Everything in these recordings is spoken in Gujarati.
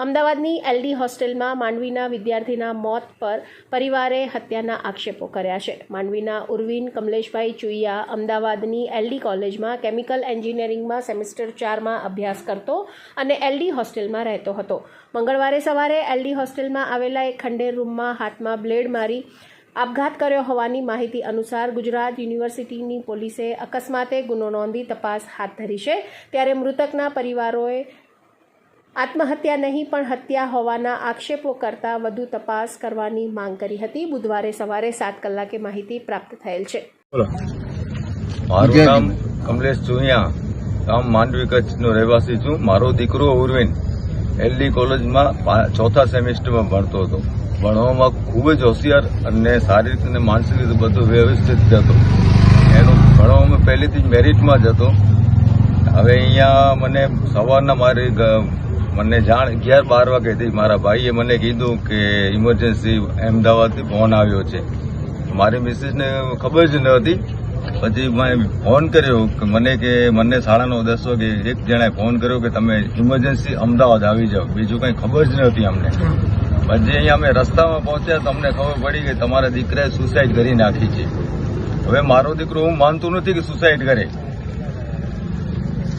અમદાવાદની એલડી હોસ્ટેલમાં માંડવીના વિદ્યાર્થીના મોત પર પરિવારે હત્યાના આક્ષેપો કર્યા છે. માંડવીના ઉર્વિન કમલેશભાઈ ચુઈયા અમદાવાદની એલડી કોલેજમાં કેમિકલ એન્જિનિયરિંગમાં સેમિસ્ટર ચારમાં અભ્યાસ કરતો અને એલડી હોસ્ટેલમાં રહેતો હતો. મંગળવારે સવારે એલડી હોસ્ટેલમાં આવેલા એક ખંડેર રૂમમાં હાથમાં બ્લેડ મારી આપઘાત કર્યો હોવાની માહિતી અનુસાર ગુજરાત યુનિવર્સિટીની પોલીસે અકસ્માતે ગુનો નોંધી તપાસ હાથ ધરી છે. ત્યારે મૃતકના પરિવારોએ આત્મહત્યા નહીં પણ હત્યા હોવાના આક્ષેપો કરતા વધુ તપાસ કરવાની માંગ કરી હતી. બુધવારે સવારે સાત કલાકે માહિતી પ્રાપ્ત થયેલ છે. મારું નામ કમલેશ ચુહિયા. ગામ માંડવી કચ્છનો રહેવાસી છું. મારો દીકરો ઉર્વિન એલડી કોલેજમાં ચોથા સેમિસ્ટરમાં ભણતો હતો. ભણવામાં ખૂબ જ હોશિયાર અને શારીરિક અને માનસિક રીતે બધું વ્યવસ્થિત હતો. એનું ભણવામાં પહેલેથી જ મેરિટમાં જ હતો. હવે અહીંયા મને સવારના મારી મને જાણ અગિયાર બાર વાગે થઈ. મારા ભાઈએ મને કીધું કે ઇમરજન્સી અમદાવાદથી ફોન આવ્યો છે. મારી મિસિસને ખબર જ નહોતી પછી મેં ફોન કર્યો કે મને કે મને સાડા નવ, દસ વાગે એક જણાએ ફોન કર્યો કે તમે ઇમરજન્સી અમદાવાદ આવી જાઓ. બીજું કંઈ ખબર જ નહોતી અમને. પછી અહીંયા અમે રસ્તામાં પહોંચ્યા તો અમને ખબર પડી કે તમારા દીકરાએ સુસાઇડ કરી નાખી છે. હવે મારો દીકરો હું માનતું નથી કે સુસાઇડ કરે.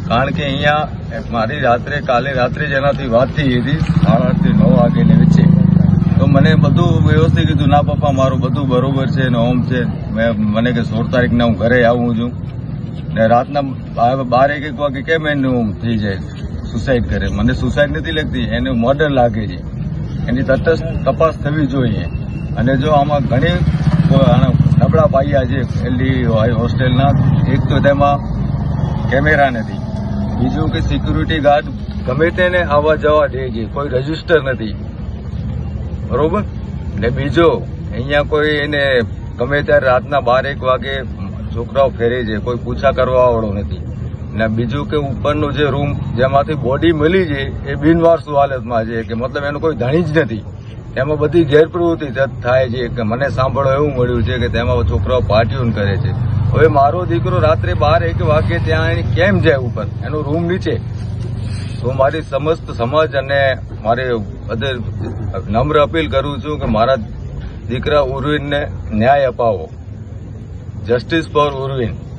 કારણ કે અહીંયા મારી રાત્રે, કાલે રાત્રે જ એનાથી વાત થઈ હતી સાડા નવ વાગ્યાની વચ્ચે. તો મને બધું વ્યવસ્થિત કીધું, ના પપ્પા, મારું બધું બરોબર છે ને ઓમ છે. મેં મને કે સોળ તારીખના હું ઘરે આવું છું. ને રાતના બાર એક એક વાગે કેમ એનું થઈ જાય? સુસાઇડ કરે. મને સુસાઇડ નથી લાગતી, એને મર્ડર લાગે છે. એની તટસ્થ તપાસ થવી જોઈએ. અને જો આમાં ઘણી નબળા પાયા છે એલડી હોસ્ટેલના, એક તો તેમાં કેમેરા નથી. બીજું કે સિક્યુરિટી ગાર્ડ ગમે તેને આવવા જવા દે છે, કોઈ રજિસ્ટર નથી. બરોબર? ને બીજો, અહીંયા કોઈ એને ગમે ત્યારે રાતના બાર એક વાગે છોકરાઓ ફેરે છે, કોઈ પૂછા કરવા વાળો નથી. ને બીજું કે ઉપરનો જે રૂમ જેમાંથી બોડી મળી છે, એ બિનવારસુ હાલતમાં છે, કે મતલબ એનું કોઈ ધણી જ નથી. એમાં બધી ગેરપ્રવૃત્તિ થાય છે, કે મને સાંભળો એવું મળ્યું છે કે તેમાં છોકરાઓ પાર્ટીઓ કરે છે. હવે મારો દીકરો રાત્રે બાર એક વાગે ત્યાં એને કેમ જાય ઉપર? એનો રૂમ નીચે. તો મારી સમસ્ત સમાજ અને મારે બધે નમ્ર અપીલ કરું છું કે મારા દીકરા ઉર્વિનને ન્યાય અપાવો. Justice for Urvin.